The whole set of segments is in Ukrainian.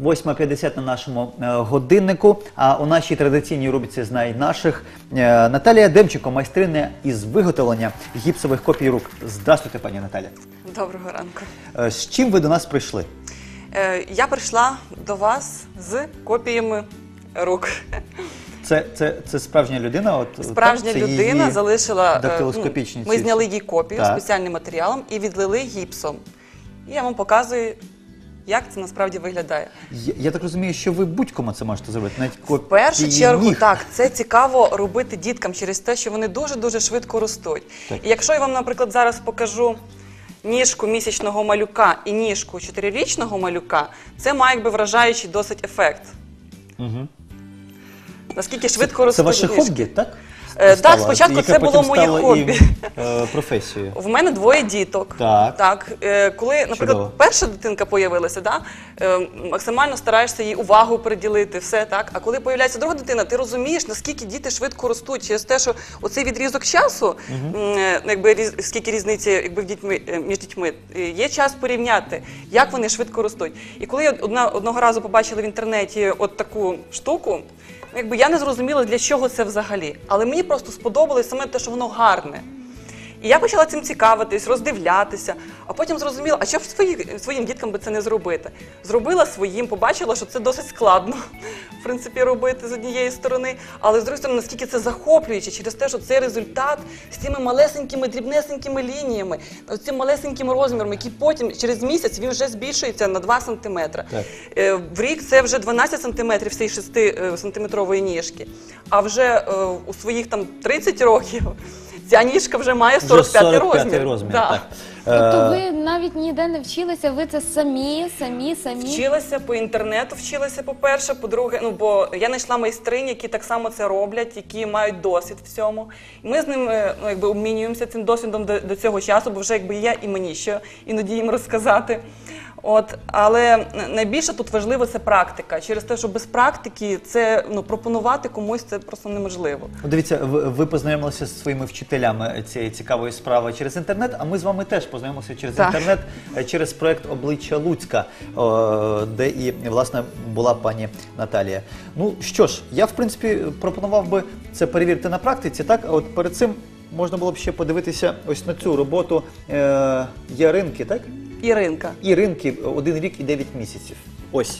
8.50 на нашому е, годиннику. А у нашій традиційній рубриці «Знай наших» е, Наталія Демченко, майстриня із виготовлення гіпсових копій рук. Здравствуйте, пані Наталя. Доброго ранку. Е, З чим ви до нас прийшли? Я прийшла до вас з копіями рук. Це, це, це справжня людина? От, Справжня так? Це людина її залишила. дактилоскопічні ну, ми зняли її копію Так. спеціальним матеріалом і відлили гіпсом. І я вам показую, як це насправді виглядає. Я, я так розумію, що ви будь-кому це можете зробити. Навіть В першу чергу, так, це цікаво робити діткам через те, що вони дуже-дуже швидко ростуть. Так. І якщо я вам, наприклад, зараз покажу ніжку місячного малюка і ніжку чотирирічного малюка, це має якби вражаючий досить ефект. Мгм. Наскільки швидко Це ростуть ваше ніжки. хобі, так? Е, так, спочатку це було моє хобі. Е, професією. В мене двоє діток. Так. е, коли, наприклад, Чудово. перша дитинка появилася, да, е, максимально стараєшся їй увагу приділити, все так. А коли появляється друга дитина, ти розумієш, наскільки діти швидко ростуть через те, що оцей відрізок часу, е, якби різ- скільки різниці якби в дітьми е, між дітьми, е, є час порівняти, як вони швидко ростуть. І коли я одна, одного разу побачила в інтернеті от таку штуку. ну, Якби я не зрозуміла, для чого це взагалі. Але мені просто сподобалось саме те, що воно гарне. І я почала цим цікавитись, роздивлятися, а потім зрозуміла, а що б свої, своїм діткам би це не зробити? Зробила своїм, побачила, що це досить складно, в принципі, робити з однієї сторони, але з другої сторони, наскільки це захоплююче через те, що цей результат з цими малесенькими, дрібнесенькими лініями, з цим малесеньким розміром, який потім через місяць він вже збільшується на 2 сантиметри. Так. Е, В рік це вже 12 сантиметрів цієї 6 сантиметрової ніжки. А вже е, у своїх там 30 років ця ніжка вже має Вже 45 45 розмір. розмір. Да. Так. Тобто Е, ви навіть ніде не вчилися, ви це самі, самі, самі. Вчилася по інтернету, вчилася, по-перше, по-друге, ну бо я знайшла майстринь, які так само це роблять, які мають досвід в цьому. І ми з ним е, ну, якби обмінюємося цим досвідом до, до цього часу, бо вже якби я і мені ще іноді їм розказати. От, але найбільше тут важливо це практика. Через те, що без практики це ну пропонувати комусь це просто неможливо. Дивіться, ви, ви познайомилися зі своїми вчителями цієї цікавої справи через інтернет, а ми з вами теж познайомилися через Так. інтернет, е, через проект Обличчя Луцька, де і власне була пані Наталія. Ну що ж, я в принципі пропонував би це перевірити на практиці. Так, а от перед цим можна було б ще подивитися ось на цю роботу е, Яринки, так? Іринка. Іринки один рік і 9 місяців. Ось.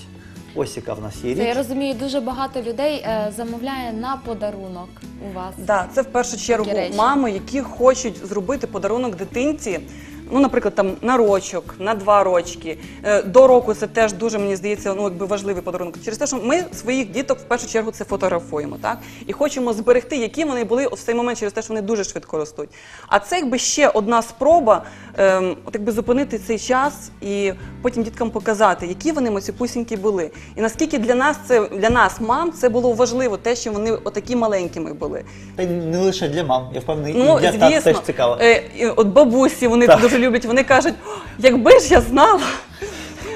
Ось яка в нас є Це я розумію, дуже багато людей е, замовляє на подарунок у вас. Да, це в першу чергу Такі речі. мами, які хочуть зробити подарунок дитинці. Ну, наприклад, там на рочок, на два рочки. Е, До року це теж дуже мені здається, ну якби важливий подарунок. Через те, що ми своїх діток в першу чергу це фотографуємо, так і хочемо зберегти, які вони були в цей момент, через те, що вони дуже швидко ростуть. А це якби ще одна спроба, ем, от якби зупинити цей час і потім діткам показати, які вони мацюпусінькі були. І наскільки для нас це для нас, мам, це було важливо, те, що вони отакі маленькими були. Та й не лише для мам, я впевнений, Ну, і для звісно, тат теж цікаво. Е, і от бабусі вони Так. Дуже люблять. Вони кажуть, якби ж я знала.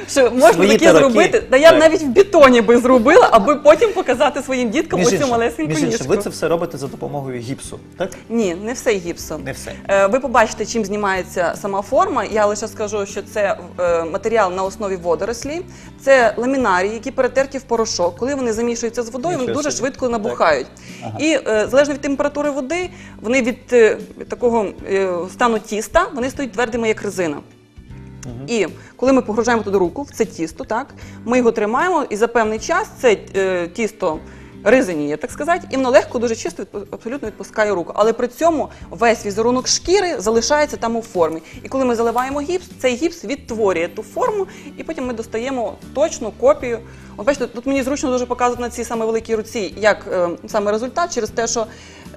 Що можна Свої таке зробити? Та я Так. навіть в бетоні би зробила, аби потім показати своїм діткам оцю іншим, малесеньку між іншим, ніжку. ви це все робите за допомогою гіпсу, так? Ні, не все гіпсом. Не все. Е, Ви побачите, чим знімається сама форма. Я лише скажу, що це е, матеріал на основі водорослі, це ламінарії, які перетерті в порошок. Коли вони замішуються з водою, вони Нічого дуже собі. швидко набухають. І е, залежно від температури води, вони від, е, такого е, стану тіста вони стають твердими, як резина. І коли ми погружаємо туди руку в це тісто, так ми його тримаємо, і за певний час це е, тісто ризаніє, так сказати, і воно легко, дуже чисто від абсолютно відпускає руку. Але при цьому весь візерунок шкіри залишається там у формі. І коли ми заливаємо гіпс, цей гіпс відтворює ту форму, і потім ми достаємо точну копію. От бачите, тут мені зручно дуже показувати на цій саме великій руці, як е, саме результат, через те, що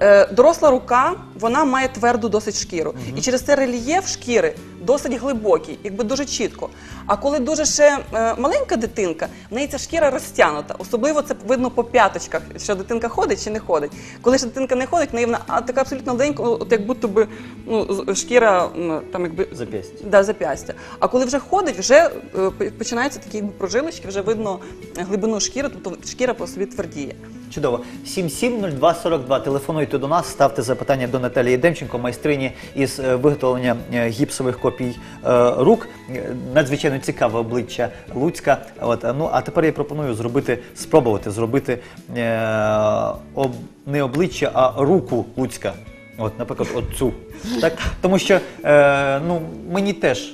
е, доросла рука вона має тверду досить шкіру. І через це рельєф шкіри досить глибокий, якби дуже чітко. А коли дуже ще е, маленька дитинка, в неї ця шкіра розтягнута. Особливо це видно по п'яточках, що дитинка ходить чи не ходить. Коли ж дитинка не ходить, в неї вона а, така абсолютно маленька, от як будто би ну, з- шкіра м, там якби Зап'ястя. Да, зап'ястя. А коли вже ходить, вже е, починаються такі якби прожилочки, вже видно глибину шкіри, тобто шкіра по собі твердіє. Чудово. 770242. Телефонуйте до нас, ставте запитання до Наталії Демченко, майстрині із е, виготовлення е, гіпсових копій е, рук. Надзвичайно цікаве обличчя Луцька. От, ну, а тепер я пропоную зробити, спробувати зробити е, об, не обличчя, а руку Луцька. От, наприклад, оцю. Так? Тому що е, ну, мені теж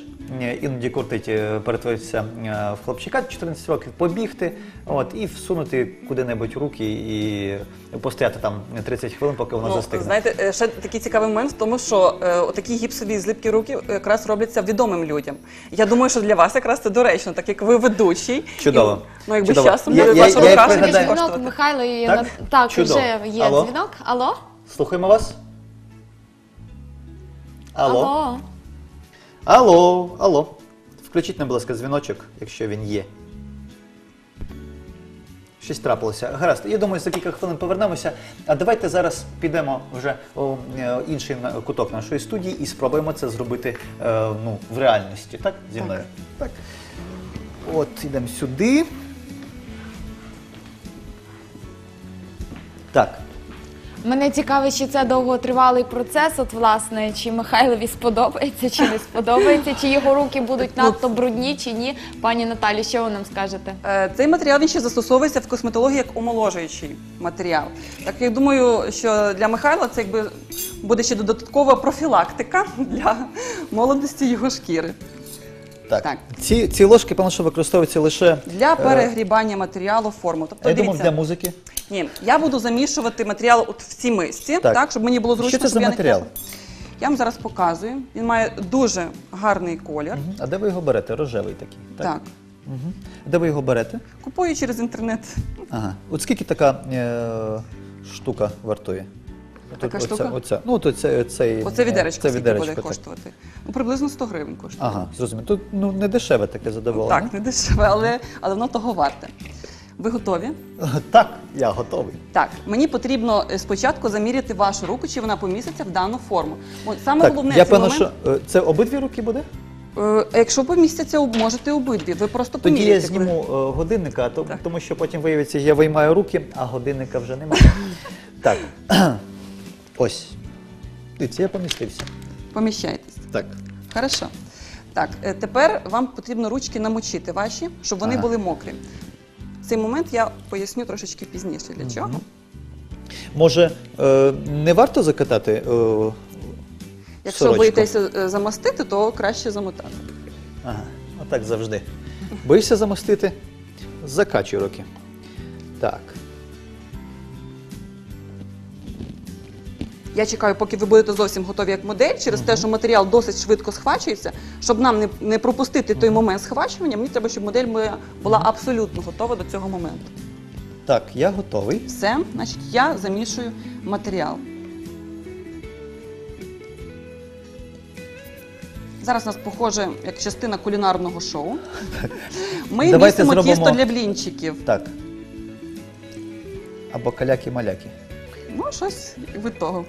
іноді кортить е, перетворитися е, в хлопчика 14 років, побігти от, і всунути куди-небудь руки і постояти там 30 хвилин, поки воно Ну, застигне. знаєте, е, ще такий цікавий момент в тому, що е, отакі гіпсові зліпкі руки якраз робляться відомим людям. Я думаю, що для вас якраз це доречно, так як ви ведучий. Чудово. І, ну, якби Чудово. часом Я- буде я- ваша я рука ще більше Дзвінок. Михайло і Так? на- так, Чудово. вже є Алло? дзвінок. Алло? Слухаємо вас. Алло. Алло. Алло. Алло. Включіть, будь ласка, дзвіночок, якщо він є. Щось трапилося. Гаразд, я думаю, за кілька хвилин повернемося. А давайте зараз підемо вже у е, інший куток нашої студії і спробуємо це зробити е, ну, в реальності. Так? Зі мною? Так. От, йдемо сюди. Так. Мене цікавить, чи це довготривалий процес. От власне, чи Михайлові сподобається, чи не сподобається, чи його руки будуть надто брудні, чи ні. Пані Наталі, що ви нам скажете? Е, Цей матеріал він ще застосовується в косметології як омоложуючий матеріал. Так я думаю, що для Михайла це якби буде ще додаткова профілактика для молодості його шкіри. Так. Так. Ці, ці ложки, певно, що використовуються лише. Для перегрібання матеріалу в форму. Тобто, Я думав, для музики. ні, я буду замішувати матеріал от в цій мисці, Так. так, щоб мені було зручно. Що це щоб за я матеріал? Я вам зараз показую. Він має дуже гарний колір. Мгм. А де ви його берете? Рожевий такий. Так. Мгм. Де ви його берете? Купую через інтернет. Ага. От скільки така е, штука вартує? Така штука? Оця. Ну, то це, цей, Оце відеречко це скільки буде так. коштувати. Ну, приблизно 100 гривень коштує. Ага, зрозуміло. Тут ну, не дешеве таке задоволення. Так, не дешеве, але, але воно того варте. Ви готові? Так, я готовий. Так, мені потрібно е, спочатку заміряти вашу руку, чи вона поміститься в дану форму. От саме так, головне я цей певно, момент, що е, це обидві руки буде? е, якщо помістяться, об- можете обидві. Ви просто Тоді я коли- зніму е, годинника, то, тому що потім виявиться, я виймаю руки, а годинника вже немає. так. Ось. Дивіться, я помістився. Поміщайтесь. Так. Хорошо. Так, е, тепер вам потрібно ручки намочити ваші, щоб вони Ага. були мокрі. Цей момент я поясню трошечки пізніше. Для чого? Може, е, не варто закатати? Е, Якщо сорочку? боїтеся е, замастити, то краще замотати. Ага, отак завжди. Боїшся замостити? Закачуй руки. Так. Я чекаю, поки ви будете зовсім готові як модель, через те, що матеріал досить швидко схвачується. Щоб нам не, не пропустити той момент схвачування, мені треба, щоб модель моя була абсолютно готова до цього моменту. Так, я готовий. Все, значить, я замішую матеріал. Зараз у нас похоже як частина кулінарного шоу. Ми Давайте місимо зробимо- тісто для блінчиків. Так. Або каляки-маляки. Ну, щось від того.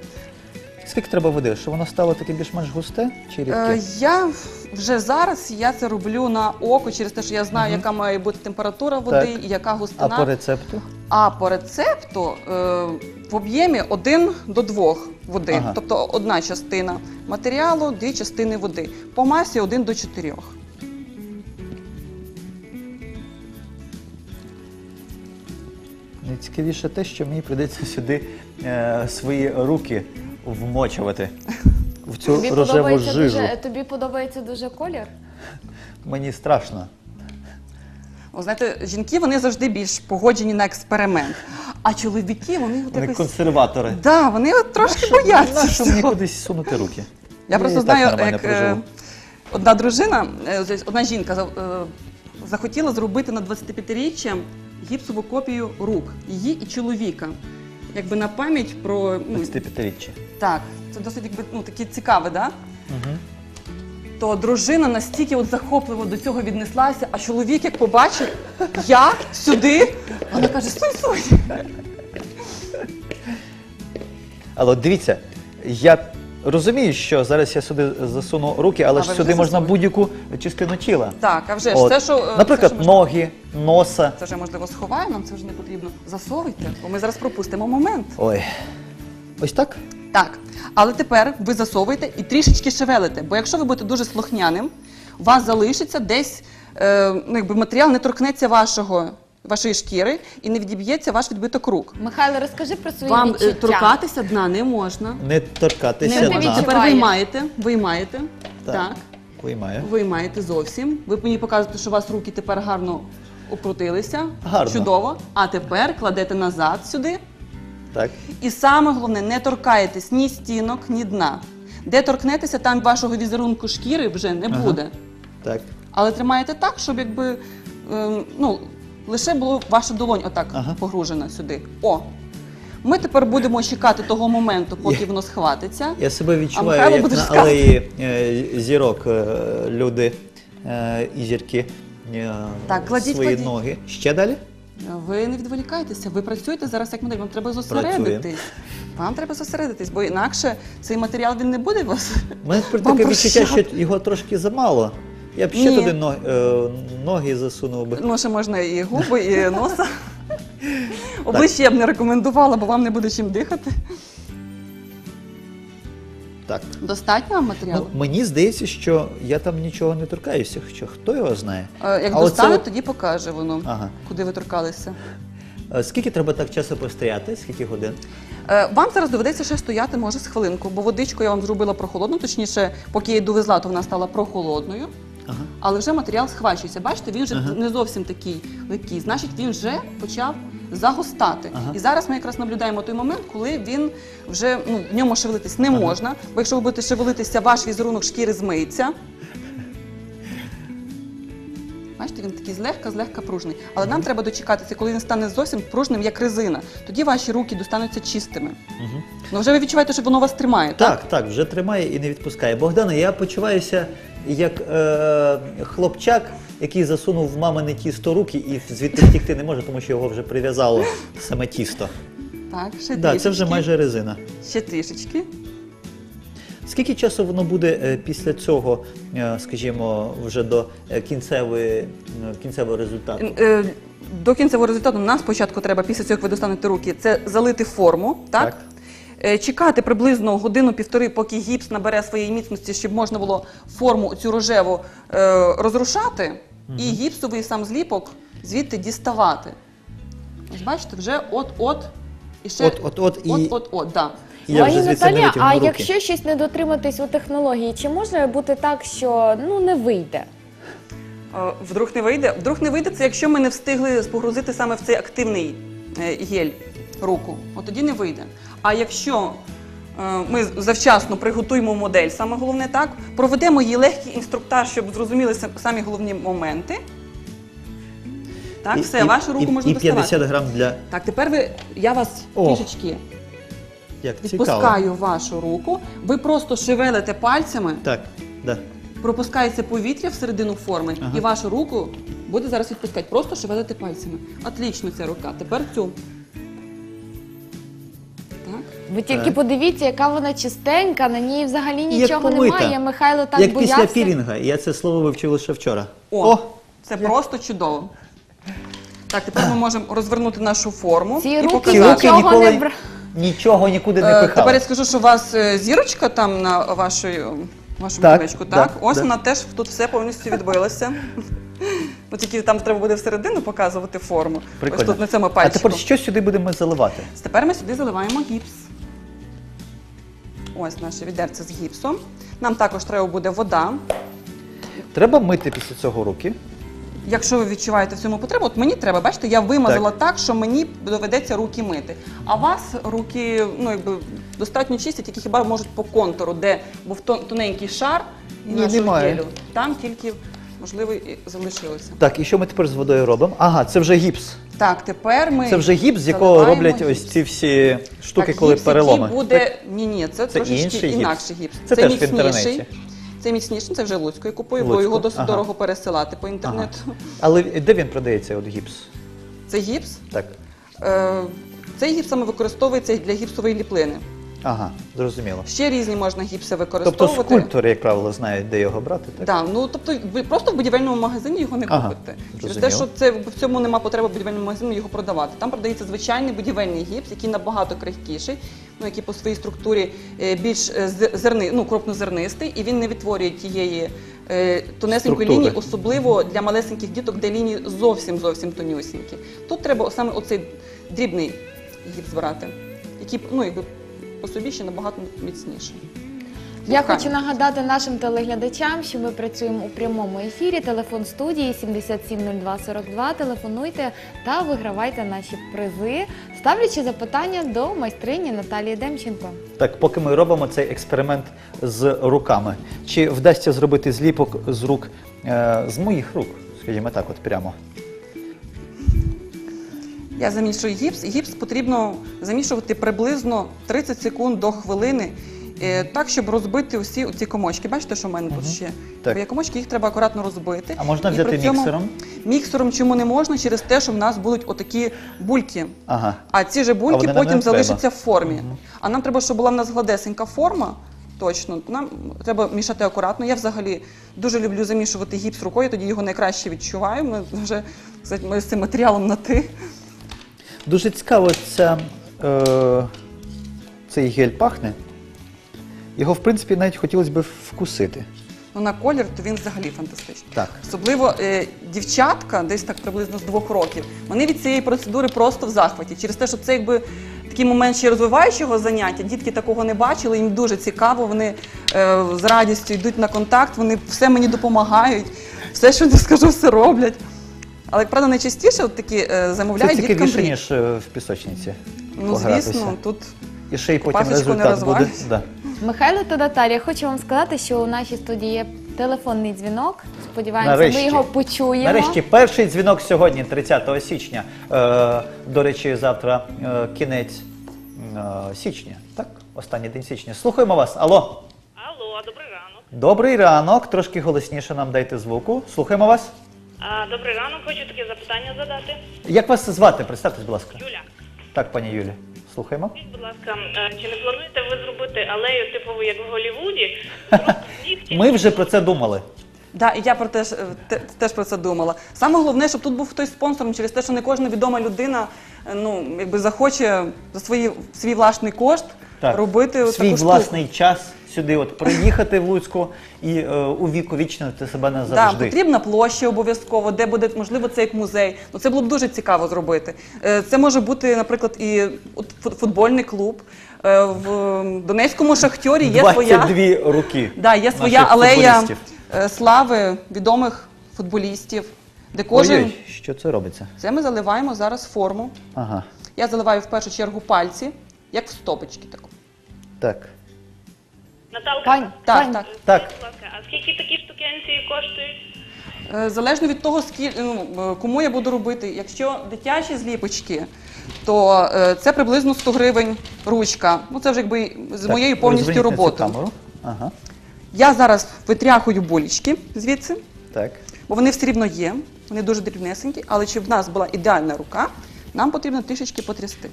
Скільки треба води? Щоб воно стало таке більш-менш густе чи рідке? Е, я вже зараз я це роблю на око через те, що я знаю, яка має бути температура води Так. і яка а густина. по рецепту? А по рецепту е, в об'ємі 1 до 2 води. Ага. Тобто одна частина матеріалу, дві частини води. По масі 1 до 4. Найцікавіше те, що мені прийдеться сюди е, свої руки вмочувати в цю Тобі рожеву подобається жижу. дуже тобі подобається дуже колір? Мені страшно. Ви знаєте, жінки вони завжди більш погоджені на експеримент. А чоловіки вони от Вони якось... консерватори. Да, вони от трошки бояться. Нащо мені цього. кудись сунути руки? Я просто і так знаю, нормально як е, проживу. одна дружина, е, ось одна жінка за- е, захотіла зробити на 25-річчя гіпсову копію рук її і чоловіка. Якби на пам'ять про ну, 25-річчя. так, це досить якби ну таке цікаве, да? Угу. То дружина настільки от захопливо до цього віднеслася, а чоловік, як побачив, я сюди, вона каже: стой, стой. Але от дивіться, я розумію, що зараз я сюди засуну руки, але А ж ви сюди вже можна засунули? будь-яку частину тіла. Так, а вже ж От. це, що е, Наприклад, це, що можна- ноги, носа. Це вже можливо сховаємо, нам це вже не потрібно. Засовуйте, бо ми зараз пропустимо момент. Ой. Ось так? Так, але тепер ви засовуєте і трішечки шевелите, бо якщо ви будете дуже слухняним, у вас залишиться десь, е, ну, якби матеріал не торкнеться вашого, вашої шкіри і не відіб'ється ваш відбиток рук. Михайло, розкажи про свої Вам е, відчуття. торкатися дна не можна. Не торкатися Не дна. відчуваю. Тепер виймаєте, виймаєте. Так. Так. Виймаю. Виймаєте зовсім. Ви мені показуєте, що у вас руки тепер гарно окрутилися. Гарно. Чудово. А тепер кладете назад сюди. Так. І саме головне, не торкаєтесь ні стінок, ні дна. Де торкнетеся, там вашого візерунку шкіри вже не Ага. буде. Так. Але тримаєте так, щоб якби ем, ну, лише було ваша долонь отак Ага. погружена сюди. О! Ми тепер будемо чекати того моменту, поки воно схватиться. Я себе відчуваю, Михайло як буде на алеї е, зірок е, люди е, і зірки е, Так, кладіть, свої кладіть. ноги. Ще далі? Ви не відволікайтеся, ви працюєте зараз як модель, вам треба зосередитись. Вам треба зосередитись, бо інакше цей матеріал він не буде вас. У мене тепер Вам таке відчуття, прощати. що його трошки замало. Я б ще Ні. туди но- е, ноги засунув би. Ну, ще можна і губи, і носа. Обличчя я б не рекомендувала, бо вам не буде чим дихати. Так. Достатньо вам матеріалу? Ну, мені здається, що я там нічого не торкаюся, хоча хто його знає. Е, Як а достане, оце- тоді покаже воно, Ага. куди ви торкалися. Е, Скільки треба так часу постояти? Скільки годин? Е, Вам зараз доведеться ще стояти, може, з хвилинку, бо водичку я вам зробила прохолодну, точніше, поки я її довезла, то вона стала прохолодною. Ага. Але вже матеріал схвачується. Бачите, він вже Ага. не зовсім такий легкий. Значить, він вже почав загустати. Ага. І зараз ми якраз наблюдаємо той момент, коли він вже ну, в ньому шевелитись не можна. Бо якщо ви будете шевелитися, ваш візерунок шкіри змиється. Бачите, він такий злегка, злегка пружний. Але нам треба дочекатися, коли він стане зовсім пружним, як резина. Тоді ваші руки достануться чистими. Угу. Ну вже ви відчуваєте, що воно вас тримає, так? Так, так, вже тримає і не відпускає. Богдане, я почуваюся як е, хлопчак, який засунув в мамине тісто руки і звідти втікти не може, тому що його вже прив'язало саме тісто. Так, ще Так, це вже майже резина. Ще трішечки. Скільки часу воно буде е, після цього, е, скажімо, вже до е, кінцевої, е, кінцевого результату? Е, До кінцевого результату нам спочатку треба, після цього, як ви достанете руки, це залити форму, так? Так. Е, Чекати приблизно годину-півтори, поки гіпс набере своєї міцності, щоб можна було форму цю рожеву е, розрушати, і гіпсовий сам зліпок звідти діставати. Ось бачите, вже от-от і ще От-от-от і- от-от-от, да. Я Пані Наталія, а руки. якщо щось не дотриматись у технології, чи може бути так, що ну не вийде? Е, Вдруг не вийде. Вдруг не вийде, це якщо ми не встигли погрузити саме в цей активний е, гель руку. От тоді не вийде. А якщо е, ми завчасно приготуємо модель, саме головне так, проведемо їй легкий інструктаж, щоб зрозуміли самі головні моменти. Так, І- все, і- вашу руку і, можна і доставати. 50 грам для. Так, тепер ви, я вас О, трішечки Як цікаво. відпускаю вашу руку. Ви просто шевелите пальцями, Так, да. пропускається повітря всередину форми, Ага. і вашу руку буде зараз відпускати. Просто шевелити пальцями. Отлично ця рука. Тепер цю. Ви тільки подивіться, яка вона чистенька, на ній взагалі нічого помита. немає. Михайло так Як боявся. після пілінга. Я це слово вивчив лише вчора. О, це просто чудово. Так, тепер ми можемо розвернути нашу форму Ці і руки Ці показати. руки нічого ніколи бра- нічого нікуди не Е, пихали. Тепер я скажу, що у вас е, зірочка там на вашої, вашому Так, кулечку, так? Ось да. вона теж тут все повністю відбилося. Ну, тільки там треба буде всередину показувати форму. Прикольно. Ось тут на цьому а пальчику. тепер що сюди будемо заливати? Тепер ми сюди заливаємо гіпс. Ось наше відерце з гіпсом. Нам також треба буде вода. Треба мити після цього руки. Якщо ви відчуваєте в цьому потребу, от мені треба, бачите, я вимазала так, що мені доведеться руки мити. А вас руки ну, якби, достатньо чисті, тільки хіба можуть по контуру, де був тон- тоненький шар Ні, нашого немає. гелю. Там тільки, можливо, і залишилося. Так, і що ми тепер з водою робимо? Ага, це вже гіпс. Так, тепер ми. Це вже гіпс, з якого заливаємо роблять гіпс. ось ці всі штуки, так, коли гіпс, переломи. який буде... Ні, ні, це, Це трошечки інший гіпс? інакший гіпс. Це теж в інтернеті? Це міцніший, це вже Луцькою купую, бо Луцьку, його досить ага. дорого пересилати по інтернету. Але де він продається, от гіпс? Це гіпс. Так. Е, Цей гіпс саме використовується для гіпсової ліплини. Ага, зрозуміло. Ще різні можна гіпси Тобто використовувати. скульптори, як правило, знають, де його брати, так? Да, ну тобто ви просто в будівельному магазині його не Ага, купите. Через те, що це в цьому нема потреби в будівельному магазині його продавати. Там продається звичайний будівельний гіпс, який набагато крихкіший, ну який по своїй структурі е, більш е, з- зерни, ну крупнозернистий, і він не відтворює тієї е, тонесенької Структури. лінії, особливо для малесеньких діток, де лінії зовсім зовсім тонюсінькі. Тут треба саме оцей дрібний гіпс брати, який ну якби по собі ще набагато міцніший. Я хочу нагадати нашим телеглядачам, що ми працюємо у прямому ефірі. Телефон студії 770242. Телефонуйте та вигравайте наші призи, ставлячи запитання до майстрині Наталії Демченко. Так, поки ми робимо цей експеримент з руками, чи вдасться зробити зліпок з рук е, з моїх рук, скажімо так, от прямо. Я замішую гіпс. Гіпс потрібно замішувати приблизно 30 секунд до хвилини, е, так, щоб розбити усі ці комочки. Бачите, що в мене тут ще Так. є комочки, їх треба акуратно розбити. А можна І взяти при цьому- міксером? Міксером чому не можна? Через те, що в нас будуть отакі бульки. Ага. А ці же А бульки вони нам потім не треба. залишаться в формі. А нам треба, щоб була в нас гладесенька форма. Точно, нам треба мішати акуратно. Я взагалі дуже люблю замішувати гіпс рукою, тоді його найкраще відчуваю. Ми вже кстати, ми з цим матеріалом на ти. Дуже цікаво, ця, е, цей гель пахне. Його, в принципі, навіть хотілося б вкусити. Ну, на колір, то він взагалі фантастичний. Так. Особливо е, дівчатка, десь так приблизно з двох років, вони від цієї процедури просто в захваті. Через те, що це якби такий момент ще розвиваючого заняття. Дітки такого не бачили, їм дуже цікаво. Вони е, з радістю йдуть на контакт, вони все мені допомагають, все, що не скажу, все роблять. Але, як правда, найчастіше от такі е, Це замовляють діткам цікавіше, брі. ніж е, в пісочниці. Ну, погратися. звісно, тут І ще й потім пасочку не результат буде. розвалиш. Да. Михайло та Наталія, хочу вам сказати, що у нашій студії є телефонний дзвінок. Сподіваємося, Нарешті. ми його почуємо. Нарешті перший дзвінок сьогодні, 30 січня. Е, до речі, завтра е, кінець е, січня. Так, останній день січня. Слухаємо вас. Алло. Алло, добрий ранок. Добрий ранок. Трошки голосніше нам дайте звуку. Слухаємо вас. А, добрий ранок, хочу таке запитання задати. Як вас звати? Представтесь, будь ласка. Юля, Так, пані Юлі. Слухаємо. скажіть, будь ласка, е, чи не плануєте ви зробити алею типову, як в Голлівуді? Просто? Ми вже про це думали. Да, і я про теж, е, те- теж про це думала. Саме головне, щоб тут був хтось спонсором через те, що не кожна відома людина е, ну, якби захоче за свої, свій власний кошт робити свій таку штуку. власний час сюди, от приїхати в Луцьку і е, увіковічнити себе Да, назавжди. потрібна площа обов'язково, де буде можливо це як музей. Ну це було б дуже цікаво зробити. Е, Це може бути, наприклад, і от фут- футбольний клуб. Е, В Донецькому шахтьорі є 22 своя руки. да, є своя наших алея футболістів. Е, слави відомих футболістів, де кожен Ой-ой, що це робиться? це ми заливаємо зараз форму. Ага. Я заливаю в першу чергу пальці, як в стопочки. таку. Так. Наталка, Пань, Так, так. Так. будь ласка, а скільки такі штукенції коштують? Е, Залежно від того, скіль, ну, е, кому я буду робити. Якщо дитячі зліпочки, то е, це приблизно 100 гривень ручка. Ну це вже якби з моєю повністю розверніть на цю роботою. камеру. Ага. Я зараз витряхую булічки звідси, Так. бо вони все рівно є. Вони дуже дрібнесенькі, але щоб в нас була ідеальна рука, нам потрібно трішечки потрясти.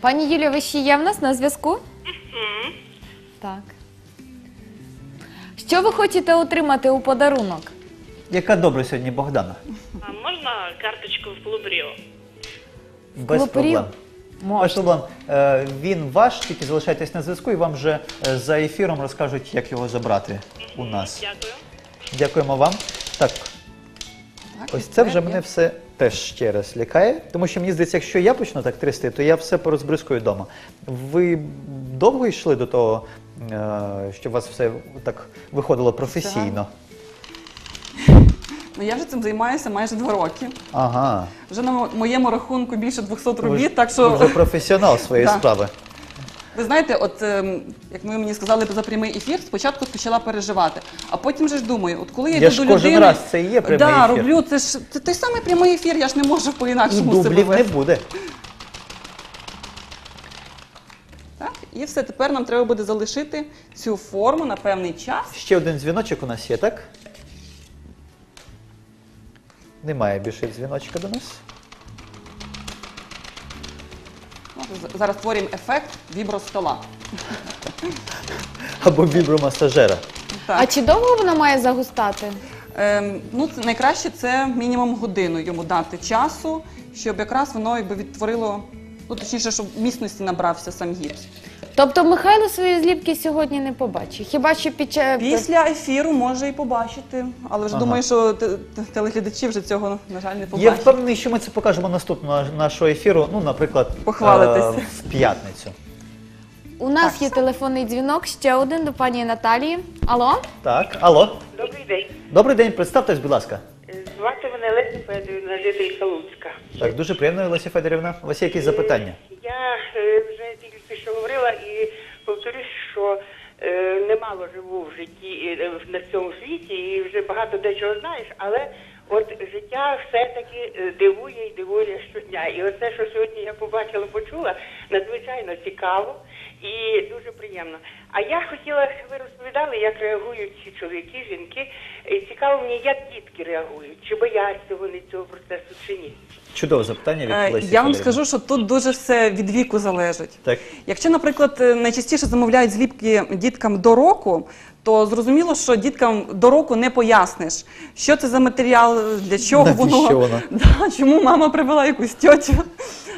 Пані Юлія, ви ще є в нас на зв'язку? Так. Що ви хочете отримати у подарунок? Яка добра сьогодні Богдана? А можна карточку в Блубріо? Без Можна. проблем. Е, він ваш, тільки залишайтесь на зв'язку і вам вже е, за ефіром розкажуть, як його забрати у нас. Дякую. Дякуємо вам. Так, Так, ось це вже мене все теж ще раз лякає, тому що мені здається, якщо я почну так трясти, то я все порозбризкую вдома. Ви довго йшли до того, е, щоб у вас все так виходило професійно? Ну я вже цим займаюся майже два роки. Ага. Вже на моєму рахунку більше 200 робіт, так ви що вже професіонал своєї Да. справи. Ви знаєте, от ем, як ви мені сказали за прямий ефір, спочатку почала переживати, а потім же ж думаю, от коли я, Я йду ж до кожен людини, раз це і є прямий да, ефір. роблю, це ж це той самий прямий ефір, я ж не можу І по-інакшому себе дублів не вести. буде. Так, і все, тепер нам треба буде залишити цю форму на певний час. Ще один дзвіночок у нас є, так? Немає більше дзвіночка до нас. Ну, З- Зараз створюємо ефект вібростола. Або вібромасажера. Так. А чи довго вона має загустати? Ем, ну, це найкраще це мінімум годину йому дати часу, щоб якраз воно якби відтворило, ну точніше, щоб міцності набрався сам гіпс. Тобто Михайло свої зліпки сьогодні не побачить. Хіба що під ча- Після ефіру може і побачити, але вже Ага. думаю, що те- те- телеглядачі вже цього, на жаль, не Я побачать. впевнений, що ми це покажемо наступного нашого ефіру, ну, наприклад, Похвалитись. е, в п'ятницю. У нас є телефонний дзвінок, ще один до пані Наталії. Алло? Так, алло. Добрий день. Добрий день, представтесь, будь ласка. Звати мене Леся Федорівна, жителька Луцька. Так, дуже приємно, Олеся Федорівна. У вас є якісь запитання? Я е, вже тільки що говорила і е, немало живу в житті е, на цьому світі і вже багато дечого знаєш, але от життя все-таки е, дивує і дивує щодня. І оце, що сьогодні я побачила, почула, надзвичайно цікаво і дуже приємно. А я хотіла, ви розповідали, як реагують ці чоловіки, жінки. І цікаво мені, як дітки реагують, чи бояться вони цього процесу, чи ні. Чудове запитання від Лесі Я вам Федорівни. скажу, що тут дуже все від віку залежить. Так. Якщо, наприклад, е, найчастіше замовляють зліпки діткам до року, то зрозуміло, що діткам до року не поясниш, що це за матеріал, для чого Навіщо воно, воно? Да, чому мама привела якусь тьотю,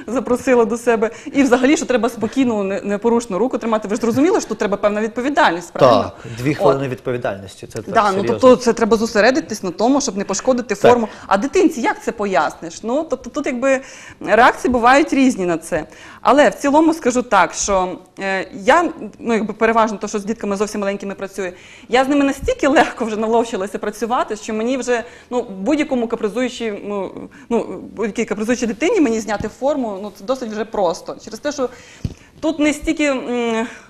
запросила до себе. І взагалі, що треба спокійно, непорушну руку тримати. Ви ж зрозуміли, що тут треба певна відповідальність, правильно? Так, дві От. відповідальності. Це так Да, ну тобто це треба зосередитись на тому, щоб не пошкодити Так. форму. А дитинці як це поясниш? Ну тобто тут якби реакції бувають різні на це. Але в цілому скажу так, що е, я ну якби переважно то, що з дітками зовсім маленькими працюю, я з ними настільки легко вже наловчилася працювати, що мені вже ну будь-якому капризуючій, ну, ну будь-якій капризуючій дитині мені зняти форму, ну це досить вже просто. Через те, що Тут не стільки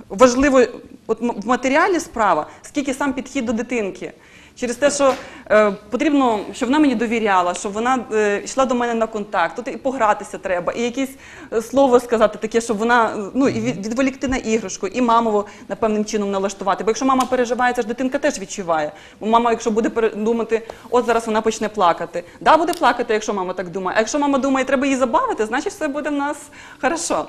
важливо от, в матеріалі справа, скільки сам підхід до дитинки. Через те, що е, потрібно, щоб вона мені довіряла, щоб вона е, йшла до мене на контакт. Тут і погратися треба, і якесь е, слово сказати таке, щоб вона е, ну, і відволікти на іграшку, і маму напевним чином налаштувати. Бо якщо мама переживає, це ж дитинка теж відчуває. Бо мама, якщо буде думати, от зараз вона почне плакати. Да, буде плакати, якщо мама так думає. А якщо мама думає, треба її забавити, значить все буде в нас хорошо.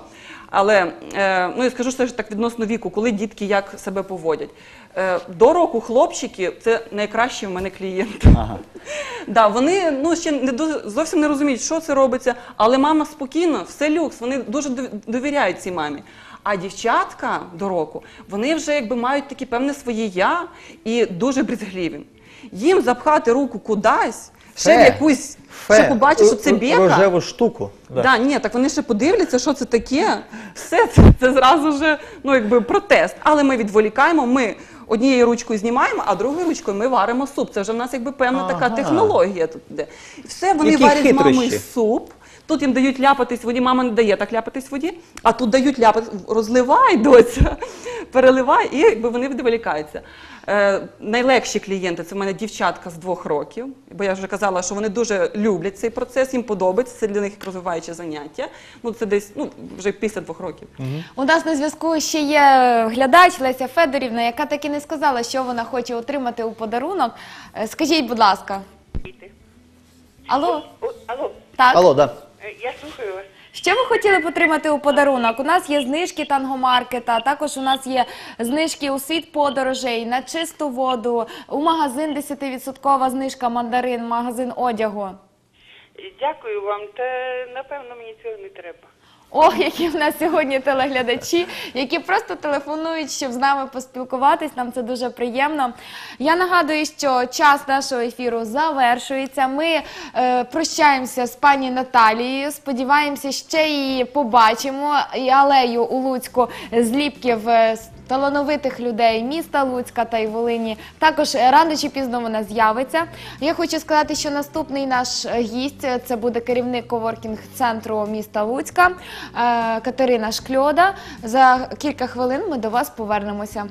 Але е, ну я скажу що ж так відносно віку, коли дітки як себе поводять. Е, до року хлопчики це найкращі в мене клієнти. Ага. Да, вони ну ще не до- зовсім не розуміють, що це робиться, але мама спокійно, все люкс. Вони дуже довіряють цій мамі. А дівчатка до року, вони вже якби мають таке певне своє я і дуже брезгливі. Їм запхати руку кудись, ще в якусь, ще побачиш, що це бєка. Рожеву штуку. Да. Да, ні, так вони ще подивляться, що це таке. Все це, це зразу вже ну, якби протест. Але ми відволікаємо, ми однією ручкою знімаємо, а другою ручкою ми варимо суп. Це вже в нас якби певна така Ага. технологія тут йде. Все, вони Які варять з мамою хитрощі? суп. Тут їм дають ляпатись в воді, мама не дає так ляпатись в воді, а тут дають ляпатись, розливай, доця, переливай, і якби вони відволікаються. Е, найлегші клієнти це в мене дівчатка з двох років, бо я вже казала, що вони дуже люблять цей процес, їм подобається, це для них як розвиваюче заняття. Ну це десь ну вже після двох років. У нас на зв'язку ще є глядач Леся Федорівна, яка таки не сказала, що вона хоче отримати у подарунок. Е, Скажіть, будь ласка, алло, алло, так? Алло, да. Я слухаю вас. Що ви хотіли б отримати у подарунок? У нас є знижки тангомаркета, також у нас є знижки у світ подорожей на чисту воду, у магазин 10% знижка мандарин, магазин одягу. Дякую вам, та напевно мені цього не треба. Ох, які в нас сьогодні телеглядачі, які просто телефонують, щоб з нами поспілкуватись. Нам це дуже приємно. Я нагадую, що час нашого ефіру завершується. Ми е, прощаємося з пані Наталією. Сподіваємося, ще її побачимо. І алею у Луцьку зліпків. Талановитих людей міста Луцька та й Волині також рано чи пізно вона з'явиться. Я хочу сказати, що наступний наш гість е, це буде керівник коворкінг центру міста Луцька е, Катерина Шкльода. За кілька хвилин ми до вас повернемося.